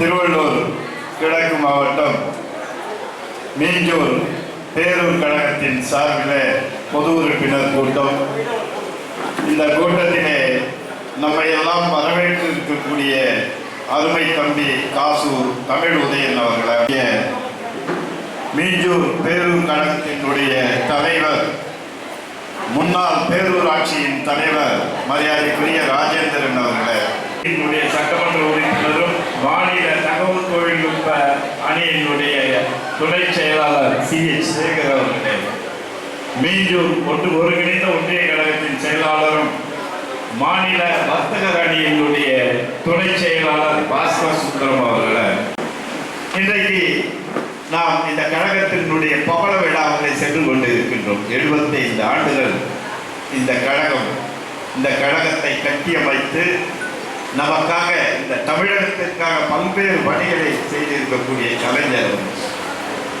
திருவள்ளூர் கிழக்கு மாவட்டம் மீஞ்சூர் பேரூர் கழகத்தின் சார்பில் பொது உறுப்பினர் கூட்டம். இந்த கூட்டத்திலே நம்மை எல்லாம் வரவேற்றிருக்கக்கூடிய அருமை தம்பி காசூர் தமிழ் உதயன் அவர்களுடைய மீஞ்சூர் பேரூர் கழகத்தினுடைய தலைவர் முன்னாள் பேரூராட்சியின் தலைவர் மரியாதைக்குரிய ராஜேந்திரன் அவர்களே என்னுடைய சட்டமன்ற உறுப்பினரும் மாநில தகவல் தொழில்நுட்ப அணியினுடைய துணை செயலாளர் சி. எச். சேகர் அவர்களே மீஞ்சூர் ஒன்று ஒருங்கிணைந்த ஒன்றிய கழகத்தின் செயலாளரும் மாநில வர்த்தகர் அணியினுடைய துணை செயலாளர் பாஸ்கர் சுந்தரம் அவர்களே. இன்றைக்கு நாம் இந்த கழகத்தினுடைய பவள விழாவிலே சென்று கொண்டு இருக்கின்றோம் எழுபத்தைந்து ஆண்டுகள் இந்த கழகம் இந்த கழகத்தை கட்டியமைத்து நமக்காக இந்த தமிழகத்திற்காக பல்வேறு பணிகளை செய்திருக்கக்கூடிய கலைஞர்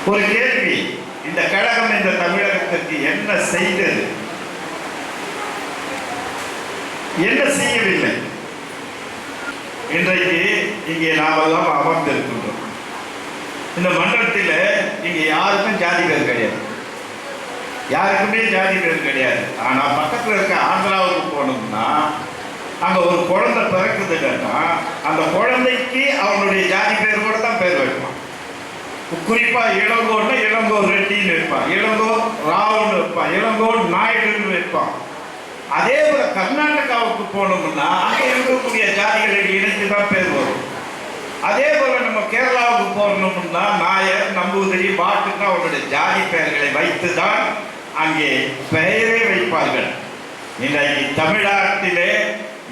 ஒரு கேள்வி இந்த கழகம் இந்த தமிழகத்திற்கு என்ன செய்தது? என்ன செய்யவில்லை? இன்றைக்கு இங்கே நாமெல்லாம் அமர்ந்திருக்கின்றோம். இந்த மன்றத்தில் இங்கே யாருக்கும் ஜாதி பேர் கிடையாது. யாருக்குமே ஜாதி பேர் கிடையாது. ஆனால் பக்கத்தில் இருக்க ஆந்திராவுக்கு போனோம்னா அங்கே ஒரு குழந்தை பிறகு குழந்தைக்கு அவனுடைய ஜாதி பேர் கூட தான் பேர் வைப்பான். குறிப்பா இளங்கோன்னா இளங்கோ ரெட்டின்னு வைப்பான். இளங்கோ ராவுன்னு வைப்பான். இளங்கோ நாயுடுன்னு வைப்பான். அதே போல கர்நாடகாவுக்கு போனோம்னா அங்கே இருக்கக்கூடிய ஜாதிகளை இணைத்து தான் பேர் வரும். அதே போல நம்ம கேரளாவுக்கு போகணும்னா நாயர் நம்பூதிரி பாட்டுக்கு அவருடைய ஜாதி பெயர்களை வைத்து தான் அங்கே பெயரே வைப்பார்கள். இன்றைக்கு தமிழ்நாட்டிலே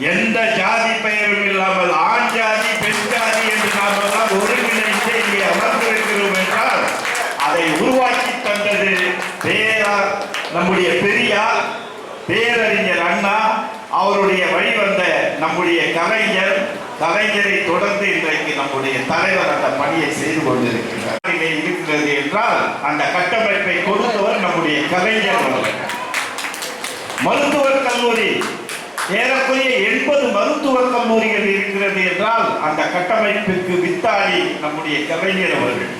எந்த ஜாதி பெயரும் இல்லாமல் ஆண் ஜாதி பெண் ஜாதி என்று நாம் எல்லாம் ஒருங்கிணைந்து இங்கே அமர்ந்திருக்கிறோம் என்றால் அதை உருவாக்கி தந்தது பேரார் நம்முடைய பெரியார் பேரறிஞர் அண்ணா அவருடைய வழிவந்த நம்முடைய கலைஞர் கலைஞரை தொடர்ந்து இன்றைக்கு நம்முடைய தலைவர் அந்த பணியை செய்து கொண்டிருக்கிறார். இருக்கிறது என்றால் அந்த கட்டமைப்பை கொடுத்தவர் நம்முடைய கலைஞர் மருத்துவர் கல்லூரி ஏறக்குறைய எண்பது மருத்துவக் கல்லூரிகள் இருக்கிறது என்றால் அந்த கட்டமைப்பிற்கு வித்தாளி நம்முடைய கலைஞர் அவர்கள்.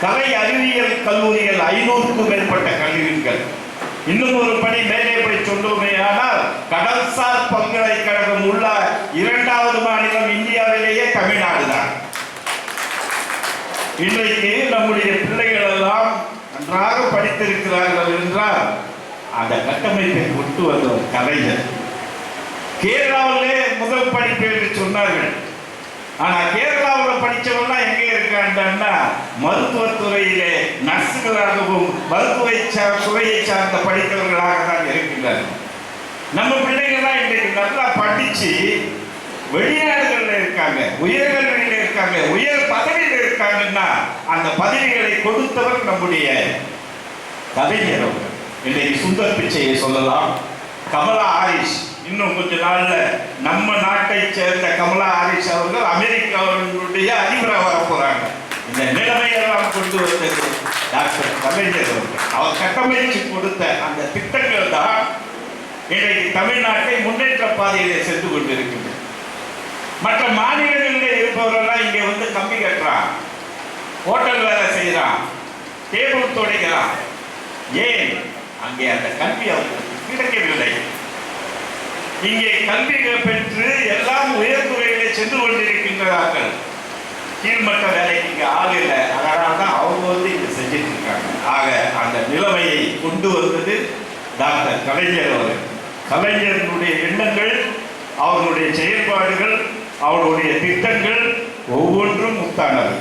கலை அறிவியல் கல்லூரிகள் ஐநூறுக்கும் மேற்பட்ட கல்லூரிகள். இன்னும் ஒரு படி மேலே போய் சொல்லுமே ஆனால் கடல்சார் பல்கலைக்கழகம் உள்ள இரண்டாவது மாநிலம் இந்தியாவிலேயே தமிழ்நாடு தான். இன்றைக்கு நம்முடைய பிள்ளைகள் எல்லாம் நன்றாக படித்திருக்கிறார்கள் என்றால் அந்த கட்டமைப்பை கொண்டு வந்தவர் கலைஞர். கேரளாவிலே முதல் படிப்பு என்று சொன்னார்கள். ஆனா கேரளாவில் படிச்சவெல்லாம் எங்க இருக்காண்டா மருத்துவத்துறையிலே நர்ஸுகளாகவும் மருத்துவ துறையை சார்ந்த படித்தவர்களாக தான் இருக்கின்றார்கள். நம்ம பிள்ளைங்கள்லாம் இன்றைக்கு நல்லா படிச்சு வெளிநாடுகளில் இருக்காங்க உயர்கல்வியில் இருக்காங்க உயர் பதவியில் இருக்காங்கன்னா அந்த பதவிகளை கொடுத்தவர் நம்முடைய கவிஞர் இன்றைக்கு சுந்தர் பிச்சையை சொல்லலாம். கமலா ஆயுஷ் இன்னும் கொஞ்ச நாள்ல நம்ம நாட்டை சேர்ந்த கமலா ஹாரிஸ் அவர்கள் அமெரிக்காவினுடைய அதிபராக வர போறாங்க. இந்த நிலைமையெல்லாம் கொண்டு வந்தது டாக்டர் கலைஞர் அவர்கள். அவர் கட்டமைச்சு கொடுத்த அந்த திட்டங்கள் தான் இன்றைக்கு தமிழ்நாட்டை முன்னேற்ற பாதையிலே சென்று கொண்டிருக்கின்றன மற்ற மாநிலங்களில் இருப்பவரெல்லாம் இங்கே வந்து கம்பி கட்டுறான் ஹோட்டல் வேலை செய்கிறான் டேபிள் துடைக்கிறான். ஏன்? அங்கே அந்த கல்வி அவர்களுக்கு கிடைக்கவில்லை. இங்கே கல்வி பெற்று எல்லாம் உயர்துறையிலே சென்று கொண்டிருக்கின்றார்கள். கீழ்மட்ட வேலைக்கு இங்கே ஆள் இல்லை. அதனால தான் அவங்க வந்து இங்கே செஞ்சுட்டு இருக்காங்க. ஆக அந்த நிலைமையை கொண்டு வந்தது டாக்டர் கலைஞர் அவர்கள். கலைஞர்களுடைய எண்ணங்கள் அவர்களுடைய செயல்பாடுகள் அவருடைய திட்டங்கள் ஒவ்வொன்றும் முத்தானது.